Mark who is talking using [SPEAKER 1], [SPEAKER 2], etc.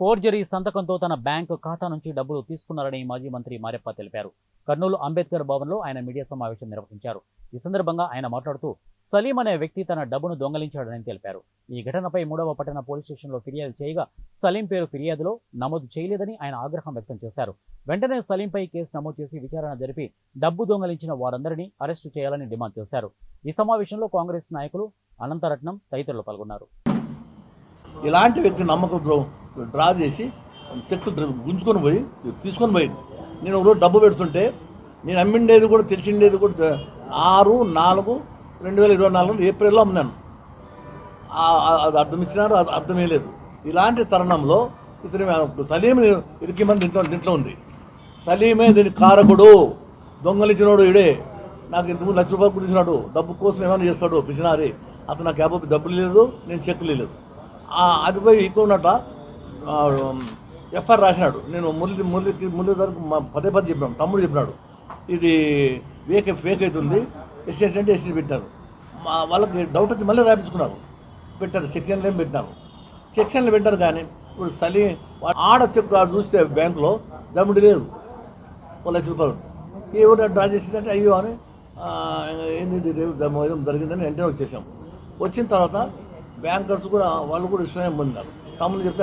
[SPEAKER 1] Forgery సంతకంతో తన bank ఖాతా నుంచి డబ్బులు తీసుకున్నారని మాజీ మంత్రి మారెప్ప తెలిపారు. కర్నూలు అంబేద్కర్ భవన్లో ఆయన మీడియా సమావేశం నిర్వహించారు. ఈ సందర్భంగా ఆయన మాట్లాడుతూ సలీం అనే వ్యక్తి తన డబ్బును దొంగలించాడని తెలిపారు. ఈ ఘటనపై మూడవ పట్టణ పోలీస్ స్టేషన్లో ఫిర్యాదు చేయగా సలీం పేరు ఫిర్యాదులో నమోదు చేయలేదని ఆయన ఆగ్రహం వ్యక్తం చేశారు. వెంటనే సలీంపై కేసు నమోదు చేసి విచారణ జరిపి డబ్బు దొంగలించిన వారందరినీ అరెస్టు చేయాలని డిమాండ్ చేశారు. ఈ సమావేశంలో కాంగ్రెస్ నాయకులు అనంతరత్నం తదితరులు పాల్గొన్నారు.
[SPEAKER 2] ఇలాంటి వ్యక్తి నమ్మకం డ్రా- చేసి చెక్కు గుంజుకొని పోయి తీసుకొని పోయింది. నేను ఒకరోజు డబ్బు పెడుతుంటే నేను అమ్మిండేది కూడా తెలిసిండేది కూడా ఆరు నాలుగు రెండు వేల ఇరవై నాలుగు ఏప్రిల్లో అమ్మినాను. అది అర్థం ఇచ్చినారు అది అర్థమే లేదు. ఇలాంటి తరుణంలో ఇతని సలీం ఇరికిమని దీంట్లో ఇంట్లో ఉంది. సలీమే దీని కారకుడు. దొంగలిచ్చినోడు ఇడే నాకు ఇంతకు లక్ష రూపాయలు కుడిచినాడు డబ్బు కోసం ఏమైనా చేస్తాడు పిసినారి. అతను నాకు యాభై డబ్బులు లేదు నేను చెక్కులు లేదు అది పోయి ఎక్కువ ఉన్నట ఎఫ్ఆర్ రాసినాడు. నేను మురళి మురళికి మురళి వరకు మా పదే పదే చెప్పాను తమ్ముడు చెప్పినాడు. ఇది ఫేక్ ఫేక్ అవుతుంది ఎస్ఎస్ అంటే ఎస్సీ పెట్టారు. మా వాళ్ళకి డౌట్ వచ్చి మళ్ళీ రాయించుకున్నారు. పెట్టారు. సెక్షన్లో ఏం పెట్టినారు? సెక్షన్లు పెట్టారు కానీ ఇప్పుడు సలి ఆడ చెక్ చూస్తే బ్యాంకులో దమ్ముడు లేదు. ఒక లక్ష రూపాయలు ఎవరు డ్రా చేసిందంటే అయ్యో అని ఏంటి జరిగిందని వెంటనే వచ్చేసాం వచ్చిన తర్వాత బ్యాంకర్స్ కూడా వాళ్ళు కూడా విషయం పొందారు తమ్ముడు చెప్తే